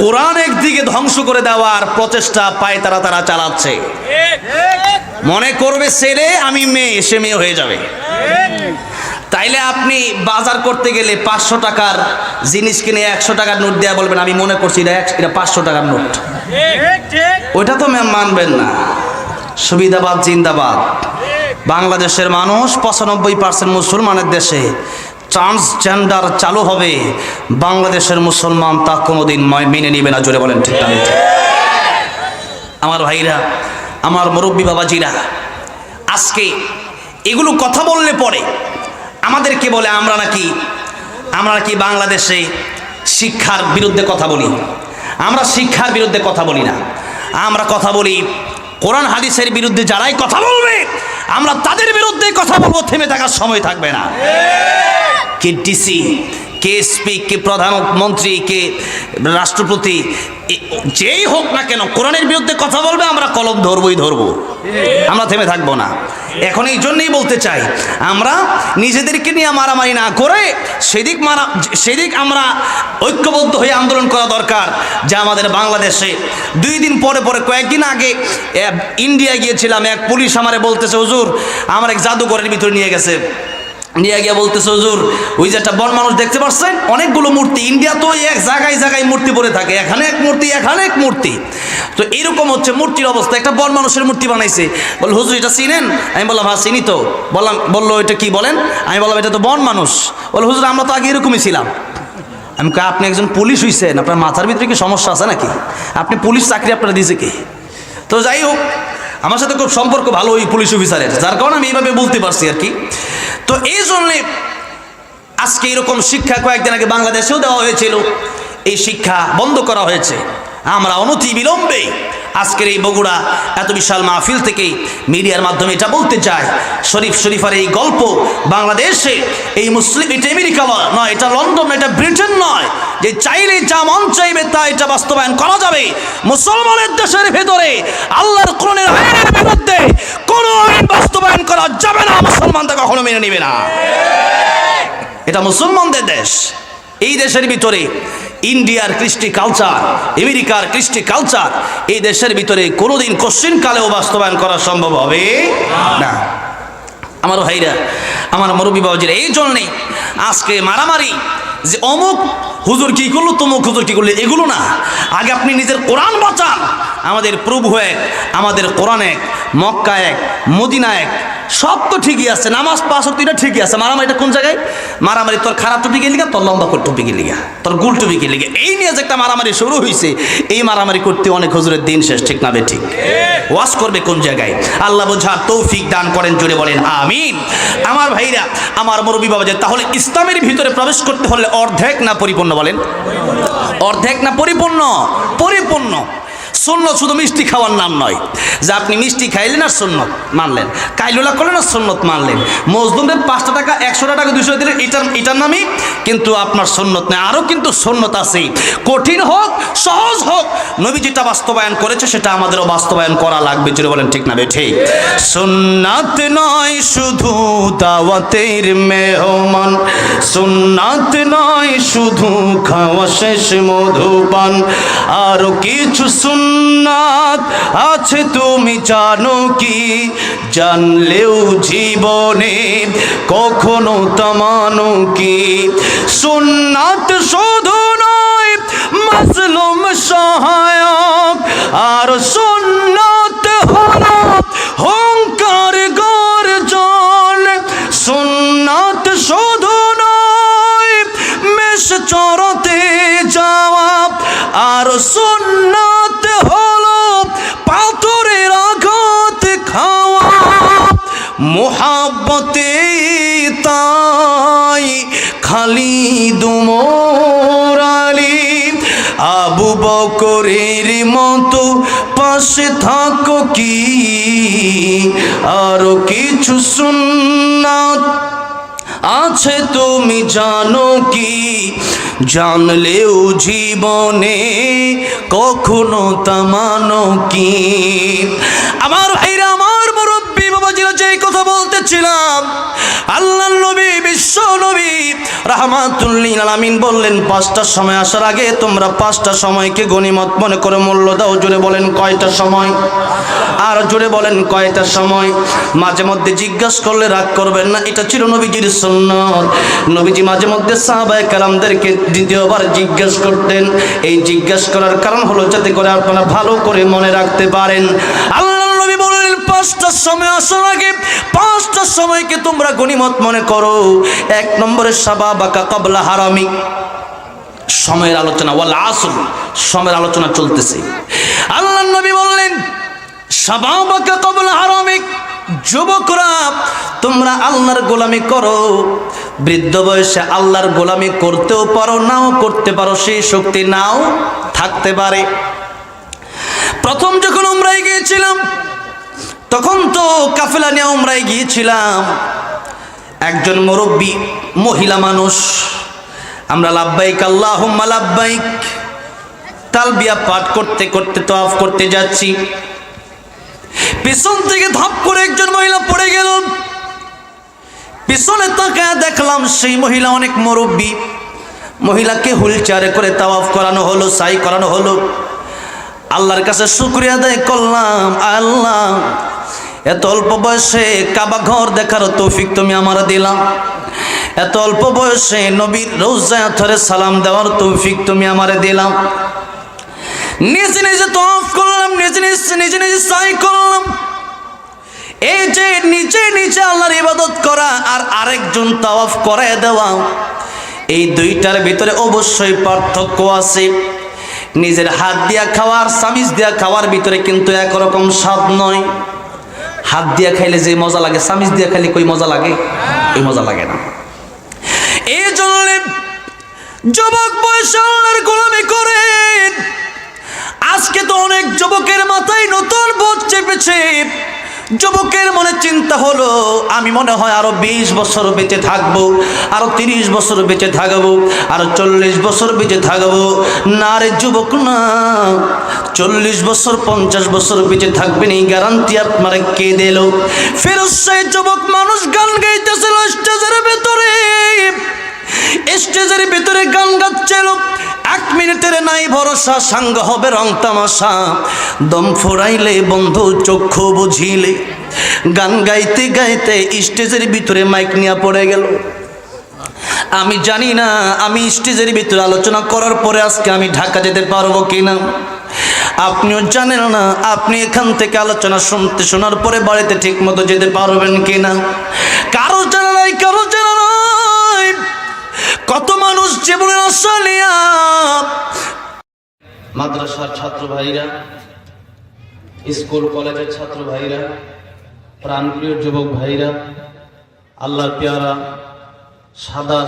কোরআন একদিকে ধ্বংস করে দেওয়ার প্রচেষ্টা পায় তারা তারা চালাচ্ছে। মনে করবে ছেলে আমি মেয়ে, সে মেয়ে হয়ে যাবে। তাইলে আপনি বাজার করতে গেলে পাঁচশো টাকার জিনিস কিনে একশো টাকার নোট দেওয়া বলবেন, আমি মনে করছি এটা এটা পাঁচশো টাকার নোট। ওইটা তো ম্যাম মানবেন না। সুবিধাবাদ, জিন্দাবাদ। বাংলাদেশের মানুষ পঁচানব্বই পার্সেন্ট মুসলমানের দেশে ট্রান্সজেন্ডার চালু হবে। বাংলাদেশের মুসলমান তা কোনোদিন মেনে নিবে না, জোরে বলেন ঠিক। আমার ভাইরা, আমার মুরব্বী বাবাজিরা, আজকে এগুলো কথা বললে পরে আমাদেরকে বলে, আমরা নাকি আমরা নাকি বাংলাদেশে শিক্ষার বিরুদ্ধে কথা বলি। আমরা শিক্ষার বিরুদ্ধে কথা বলি না। আমরা কথা বলি, কোরআন হাদিসের বিরুদ্ধে যারাই কথা বলবে, আমরা তাদের বিরুদ্ধে কথা বলব, থেমে থাকার সময় থাকবে না। কে ডিসি কে এসপি কে প্রধানমন্ত্রী কে রাষ্ট্রপতি যেই হোক না কেন, কোরআনের বিরুদ্ধে কথা বলবে, আমরা কলম ধরবই ধরবো। আমরা থেমে থাকব না। এখন এই জন্যই বলতে চাই, আমরা নিজেদেরকে নিয়ে মারামারি না করে সেদিক মারা, সেদিক আমরা ঐক্যবদ্ধ হয়ে আন্দোলন করা দরকার, যা আমাদের বাংলাদেশে দুই দিন পরে পরে কয়েকদিন আগে ইন্ডিয়া গিয়েছিলাম, এক পুলিশ আমারে বলতেছে, হুজুর, আমার এক জাদুঘরের ভিতরে নিয়ে গেছে। নিয়ে গিয়ে বলতেছে, হুজুর, ওই যে একটা বন মানুষ দেখতে পাচ্ছেন? অনেকগুলো মূর্তি। ইন্ডিয়া তো এক জায়গায় জায়গায় মূর্তি পড়ে থাকে। এখানে এক মূর্তি, এখানে এক মূর্তি। তো এরকম হচ্ছে মূর্তির অবস্থা। একটা বন মানুষের মূর্তি বানাইছে। বল হুজুর, এটা চিনেন? আমি বললাম হ্যাঁ চিনি তো। বললাম, বলল, এটা কি বলেন? আমি বললাম, এটা তো বন মানুষ। বল হুজুর, আমরা তো আগে এরকমই ছিলাম। আমি আপনি একজন পুলিশ হইছেন? আপনার মাথার ভিতরে কি সমস্যা আছে নাকি? আপনি পুলিশ চাকরি আপনারা দিয়েছে কি? তো যাই হোক, আমার সাথে খুব সম্পর্ক ভালো ওই পুলিশ অফিসারের। যার কারণে আমি এইভাবে বলতে পারছি আর কি। তো এই জন্যে আজকে এরকম শিক্ষা কয়েকদিন আগে বাংলাদেশেও দেওয়া হয়েছিল। এই শিক্ষা বন্ধ করা হয়েছে। আমরা অনতি বিলম্বে আজকের এই বগুড়া এত বিশাল মাহফিল থেকে মিডিয়ার মাধ্যমে এটা বলতে চাই। শরীফ শরীফার এই গল্প বাংলাদেশে এই মুসলিম এটা আমেরিকা নয়, এটা লন্ডন এটা ব্রিটেন নয় যে চাইলে যা মন চাইবে তা এটা বাস্তবায়ন করা যাবে। মুসলমানের দেশের ভেতরে আল্লাহর কোরআনের আইনের বিরুদ্ধে কোনো করা যাবে না মুসলমানরা কখনো মেনে নেবে না। এটা মুসলমানদের দেশ। এই দেশের ভিতরে ইন্ডিয়ার কৃষ্টি কালচার, আমেরিকার কৃষ্টি কালচার, এই দেশের ভিতরে কোনোদিন কোশ্চিন কালেও বাস্তবায়ন করা সম্ভব হবে না। আমার ভাইরা, আমার মুরব্বী বাবাজির এই জন্যে আজকে মারামারি, যে অমুক হুজুর কি করল, তমুক হুজুর কি করল, এগুলো না। আগে আপনি নিজের কোরআন বাঁচান। আমাদের প্রভু এক, আমাদের কোরআন এক। মক্কা এক, মদিনা এক, সব তো ঠিকই আছে, নামাজ হতো এটা ঠিকই আছে। মারামারিটা কোন জায়গায়? মারামারি তোর খারাপ টুপি গেলি তোর লম্বা করে টুপি গেলি তোর গুল টুপি গেলি এই নিয়ে যে একটা মারামারি শুরু হয়েছে এই মারামারি করতে অনেক হুজুরের দিন শেষ, ঠিক না ঠিক? ওয়াশ করবে কোন জায়গায়? আল্লাহ বোঝার তৌফিক দান করেন জুড়ে বলেন, আমিন। আমার ভাইরা, আমার মুরব্বী যে তাহলে ইসলামের ভিতরে প্রবেশ করতে হলে অর্ধেক না পরিপূর্ণ বলেন? অর্ধেক না পরিপূর্ণ? পরিপূর্ণ। সুন্নত শুধু মিষ্টি খাওয়ার নাম নয়। যে আপনি মিষ্টি খাইলেন আর সুন্নত মানলেন। কাইলুলা করলেন আর সুন্নত মানলেন। মজদুমদের পাঁচটা টাকা একশো টাকা দুশো দিলেন, এটার এটার নামই কিন্তু আপনার সুন্নত নেই। আরও কিন্তু সুন্নত আছে। কঠিন হোক, সহজ হোক নবী যেটা বাস্তবায়ন করেছে সেটা আমাদেরও বাস্তবায়ন করা লাগবে। যদি বলেন, ঠিক না ঠিক সুন্নাত নয় শুধু দাওয়াতের মেহমান। সুন্নাত নয় শুধু খাওয়া শেষ মধুপান। আরও কিছু সুন্নাত আছে, তুমি জানো কি? জানলেও জীবনে কখনো তামানো কি? সুন্নাত শুধু নয় মাসলুম সহায়ক। আর সুন্নাত হলো মোহাব্বতে তাই খালি দুমোরালি আবু বকরের মতো পাশে থাকো কি? আরও কিছু সুন্নাত আছে তুমি জানো কি? জানলেও জীবনে কখনো তামানো কি? আমার ভাইরা, আমার মুরব্বী বাবাজিরা যে কথা বলতেছিলাম। আল্লাহ নবী, বিশ্ব নবী রাহমাতুল্লিন বললেন, পাঁচটার সময় আসার আগে তোমরা পাঁচটা সময়কে গনিমত মনে করে মূল্য দাও। জুড়ে বলেন কয়টা সময়? আর জুড়ে বলেন কয়টা সময়? মাঝে মধ্যে জিজ্ঞাসা করলে রাগ করবেন না, এটা ছিল নবীজির সুন্নত। নবীজি মাঝে মধ্যে সাহাবায়ে কালামদেরকে দ্বিতীয়বার জিজ্ঞাসা করতেন। এই জিজ্ঞাসা করার কারণ হলো, যাতে করে আপনারা ভালো করে মনে রাখতে পারেন। আল্লাহ পাঁচটার সময় আসার আগে। পাঁচটার সময়কে তোমরা গনিমত মনে করো। এক নম্বরে সাবা বাকা কবলা হারামি। সময়ের আলোচনা, ওয়াল আসল সময়ের আলোচনা চলতেছে। আল্লাহ নবী বললেন, সাবাবাকা কবলা হারামিক যুবকরা, তোমরা আল্লাহর গোলামি করো। বৃদ্ধ বয়সে আল্লাহর গোলামি করতেও পারো, নাও করতে পারো, সেই শক্তি নাও থাকতে পারে। প্রথম যখন আমরা গিয়েছিলাম তখন তো কাফেলা নিয়ে আমরাই গিয়েছিলাম। একজন মুরব্বী, মহিলা মানুষ। আমরা লাভবাইক আল্লাহ লাভবাইক তালবিয়া পাঠ করতে করতে তফ করতে যাচ্ছি। পিছন থেকে ধপ করে একজন মহিলা পড়ে গেল। পিছনে তাকায় দেখলাম সেই মহিলা অনেক মুরব্বী। মহিলাকে হুইল চেয়ারে করে তাওয়াফ করানো হলো, সাই করানো হলো। আল্লাহর কাছে শুক্রিয়া আদায় করলাম, আল্লাহ। এত অল্প বয়সে কাবা ঘর দেখার তৌফিক তুমি আমার দিলাম এত অল্প বয়সে নবীর রোজায় থরে সালাম দেওয়ার তৌফিক তুমি আমারে দিলাম নিজে নিজে তফ করলাম, নিজে নিজে নিজে নিজে সাই করলাম। এই যে নিচে নিচে আল্লাহর ইবাদত করা আর আরেকজন তাওয়াফ করায় দেওয়া, এই দুইটার ভিতরে অবশ্যই পার্থক্য আছে। নিজের হাত দিয়া খাওয়ার সামিজ দিয়া খাওয়ার ভিতরে কিন্তু একরকম স্বাদ নয়। হাত দিয়া খাইলে যে মজা লাগে, সামিজ দিয়া খাইলে কই মজা লাগে? এই মজা লাগে না। এই জন্য যুবক বয়সে আল্লাহর গোলামি করেন আজকে তো অনেক যুবকের মাথায় নতুন বোধ চেপেছে। যুবকের মনে চিন্তা হলো, আমি মনে হয় আরও বিশ বছর বেঁচে থাকব, আরও তিরিশ বছর বেঁচে থাকব, আরও চল্লিশ বছর বেঁচে থাকব। না রে যুবক না, চল্লিশ বছর, পঞ্চাশ বছর বেঁচে থাকবেন, এই গ্যারান্টি আপনারা কে দিল? ফেরত সেই যুবক মানুষ গান গাইতেছিল স্টেজের ভেতরে। স্টেজের ভিতরে গান গাচ্ছিল। মিনিটের নাই ভরসা, সাঙ্গ হবে রং তামাশা। দম ফোরাইলে বন্ধু চক্ষু বুঝিলে। গান গাইতে গাইতে স্টেজের ভিতরে মাইক নিয়ে পড়ে গেল। আমি জানি না, আমি স্টেজের ভিতরে আলোচনা করার পরে আজকে আমি ঢাকা যেতে পারব কিনা। আপনিও জানেন না, আপনি এখান থেকে আলোচনা শুনতে শোনার পরে বাড়িতে ঠিক মতো যেতে পারবেন কিনা। কারও জানা নাই, কারও জানা নাই। মানুষ জীবনের মাদ্রাসার ছাত্র ভাইরা স্কুল, কলেজের ছাত্র ভাইরা প্রাণপ্রিয় যুবক ভাইরা, আল্লাহর পেয়ারা, সাদা